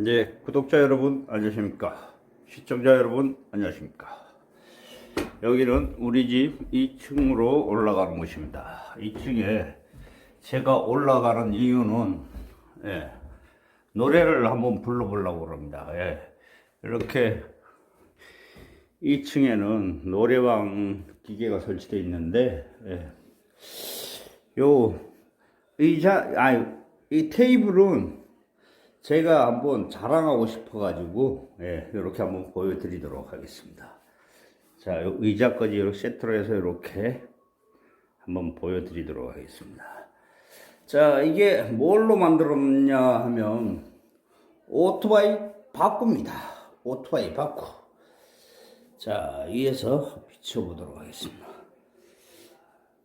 이제 구독자 여러분 안녕하십니까? 시청자 여러분 안녕하십니까? 여기는 우리 집 2층으로 올라가는 곳입니다. 2층에 제가 올라가는 이유는 예, 노래를 한번 불러보려고 그럽니다. 예, 이렇게 2층에는 노래방 기계가 설치되어 있는데 예, 요 의자 아이 이 테이블은 제가 한번 자랑하고 싶어가지고 예, 이렇게 한번 보여드리도록 하겠습니다. 자, 요 의자까지 이렇게 세트로 해서 이렇게 한번 보여드리도록 하겠습니다. 자, 이게 뭘로 만들었냐 하면 오토바이 바꾸입니다. 오토바이 바꾸. 자, 위에서 비춰보도록 하겠습니다.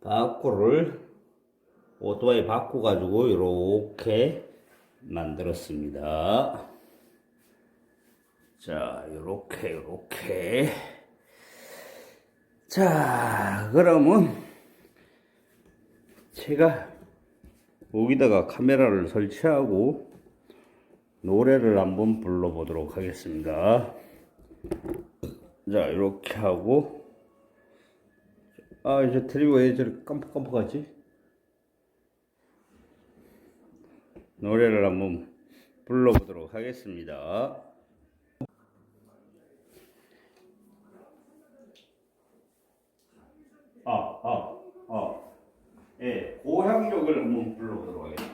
바꾸를 오토바이 바꾸 가지고 이렇게 만들었습니다. 자, 요렇게, 요렇게. 자, 그러면 제가 여기다가 카메라를 설치하고 노래를 한번 불러보도록 하겠습니다. 자, 이렇게 하고. 아, 이제 트리고 왜 저렇게 깜빡깜빡하지? 노래를 한번 불러보도록 하겠습니다. 아, 아, 아. 예, 고향역을 한번 불러보도록 하겠습니다.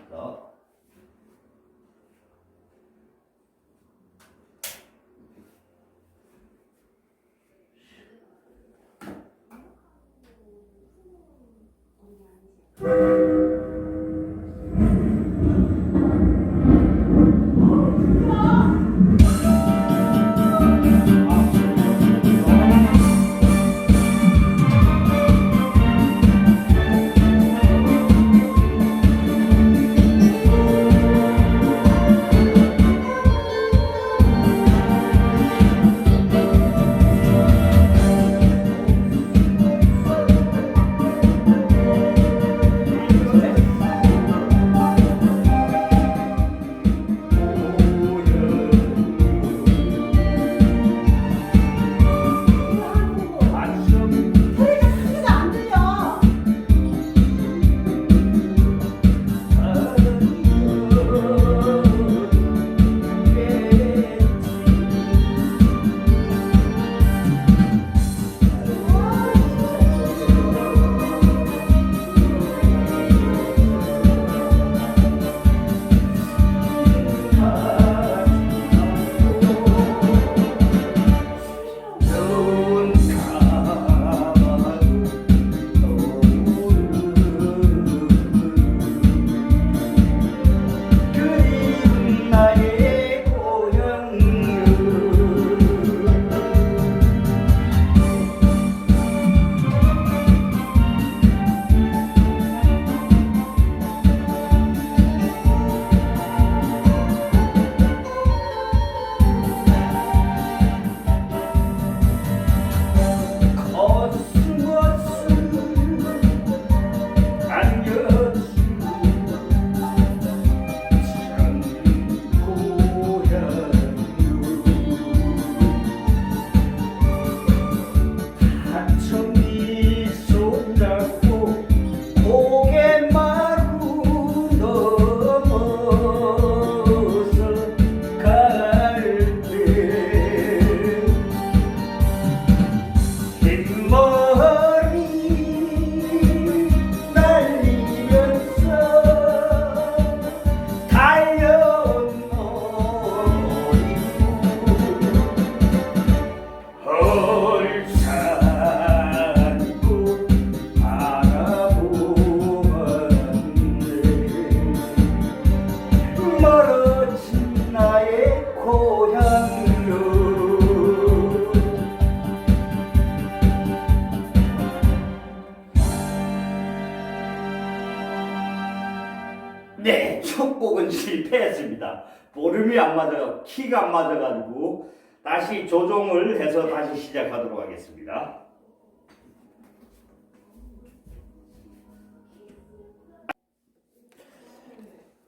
안 맞아가지고 다시 조정을 해서 다시 시작하도록 하겠습니다.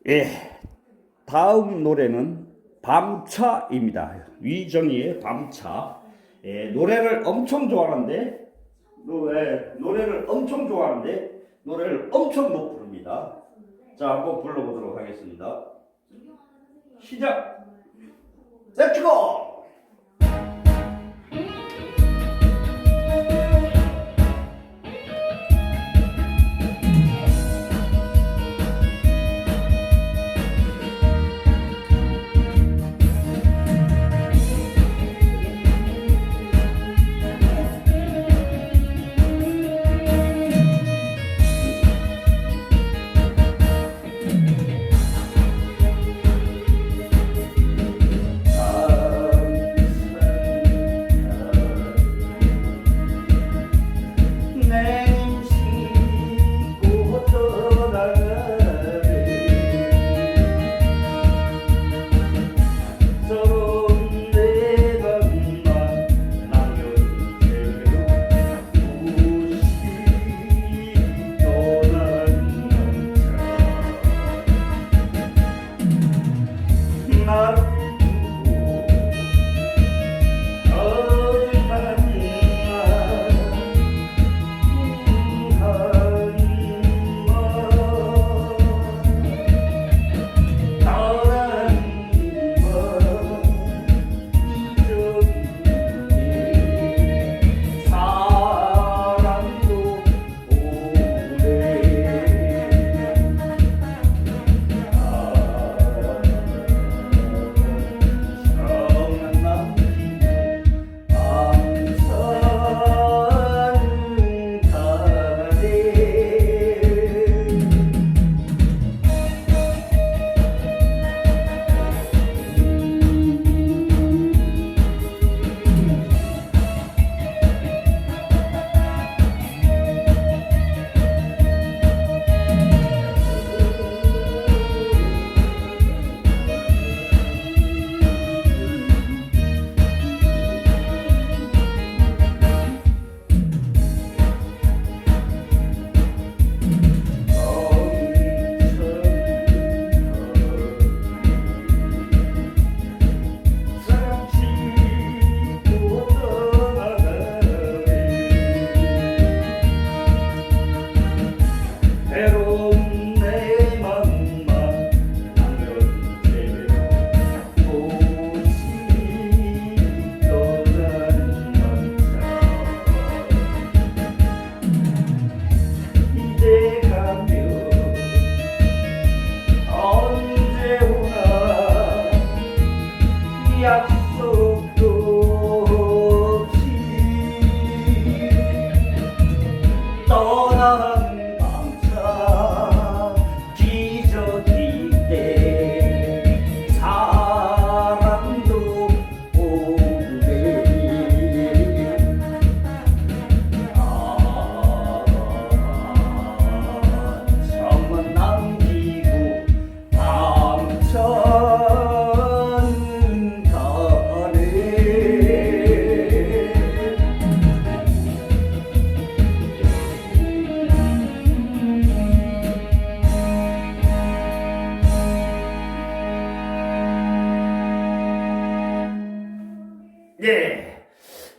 예, 다음 노래는 밤차입니다. 위정희의 밤차. 예, 노래를 엄청 좋아하는데 노래, 노래를 엄청 좋아하는데 노래를 엄청 못 부릅니다. 자, 한번 불러보도록 하겠습니다. 시작. 렛츠고!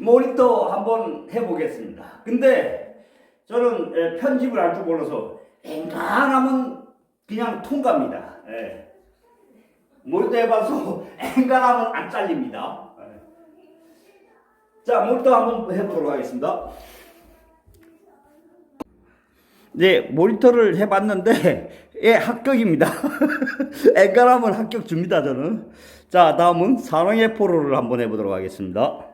모니터 한번 해보겠습니다. 근데 저는 예, 편집을 할 줄 몰라서 앵간하면 그냥 통과입니다. 예. 모니터 해봐서 앵간하면 안 잘립니다. 예. 자, 모니터 한번 해보도록 하겠습니다. 네, 모니터를 해봤는데, 예, 합격입니다. 앵간하면 합격 줍니다, 저는. 자, 다음은 사랑의 포로를 한번 해보도록 하겠습니다.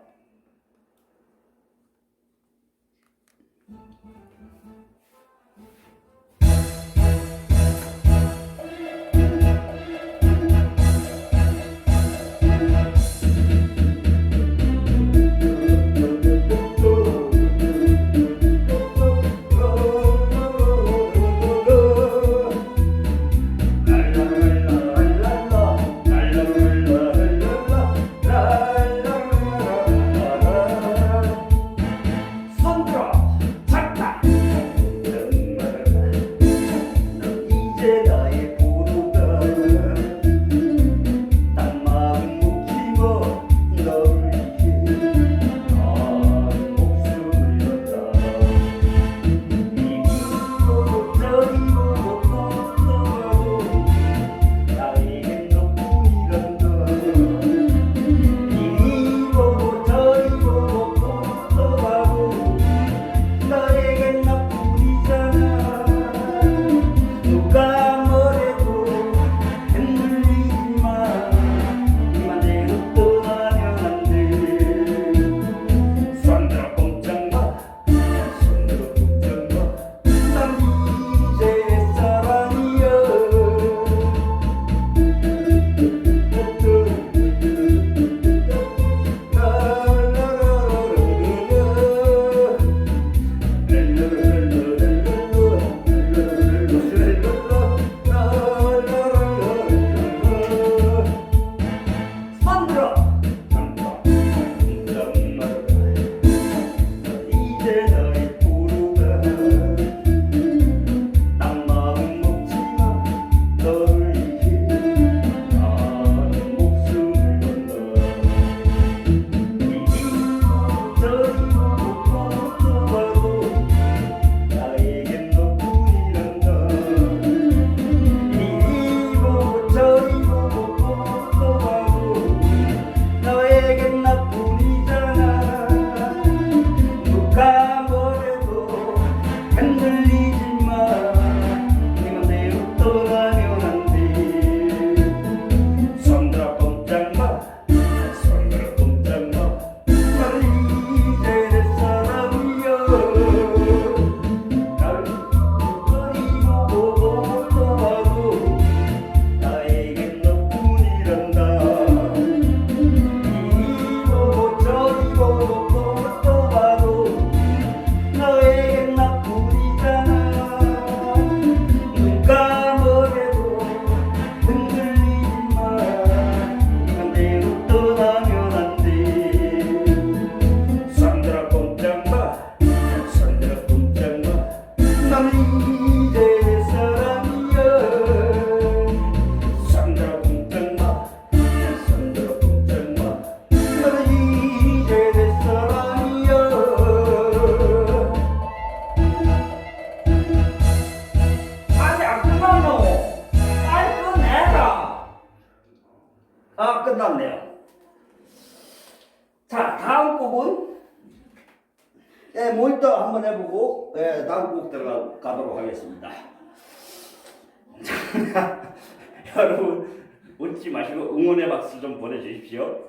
웃지 마시고 응원의 박수 좀 보내주십시오.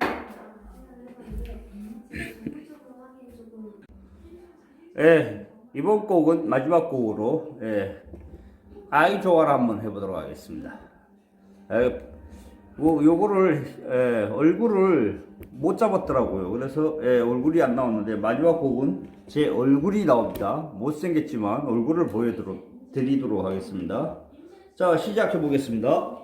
예, 이번 곡은 마지막 곡으로 예, 아이 좋아라 한번 해보도록 하겠습니다. 예, 뭐 요거를 예, 얼굴을 못 잡았더라고요. 그래서 예, 얼굴이 안 나오는데 마지막 곡은 제 얼굴이 나옵니다. 못생겼지만 얼굴을 보여드리도록 하겠습니다. 자 시작해 보겠습니다.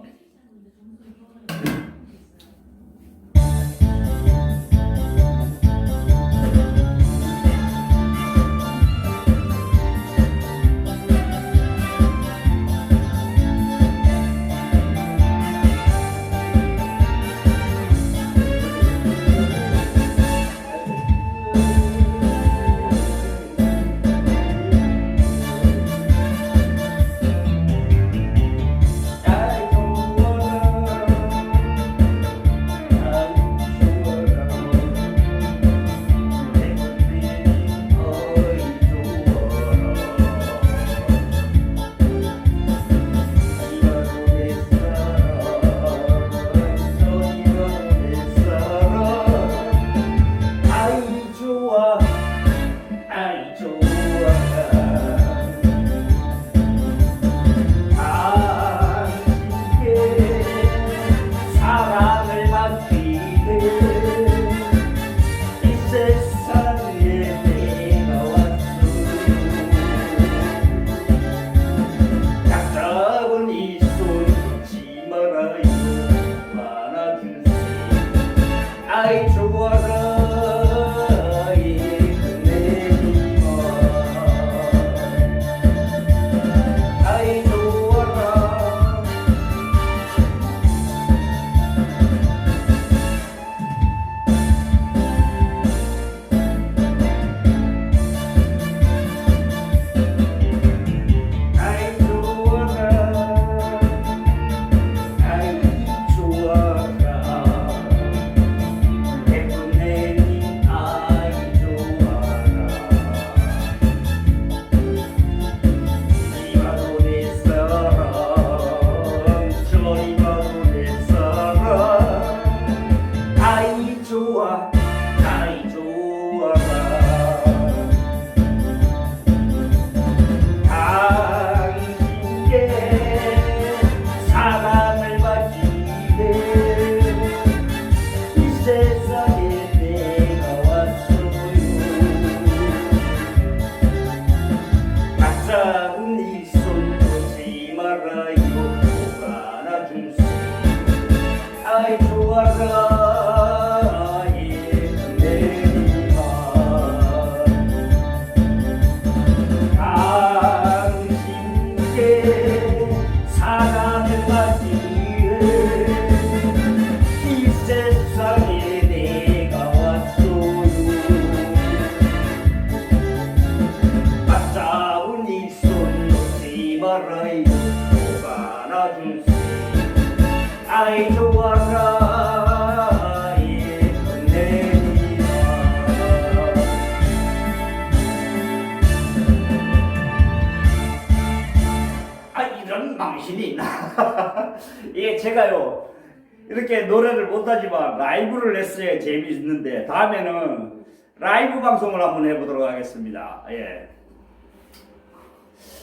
노래를 못하지만 라이브를 했어야 재미있는데 다음에는 라이브 방송을 한번 해보도록 하겠습니다. 예.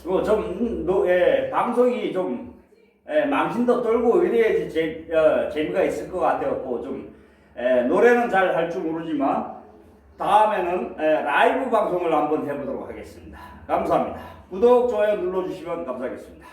이거 좀 음, 노, 예, 방송이 좀 예, 망신도 떨고 이래야지 재, 어, 재미가 있을 것 같아갖고 좀 예, 노래는 잘 할 줄 모르지만 다음에는 예, 라이브 방송을 한번 해보도록 하겠습니다. 감사합니다. 구독, 좋아요 눌러주시면 감사하겠습니다.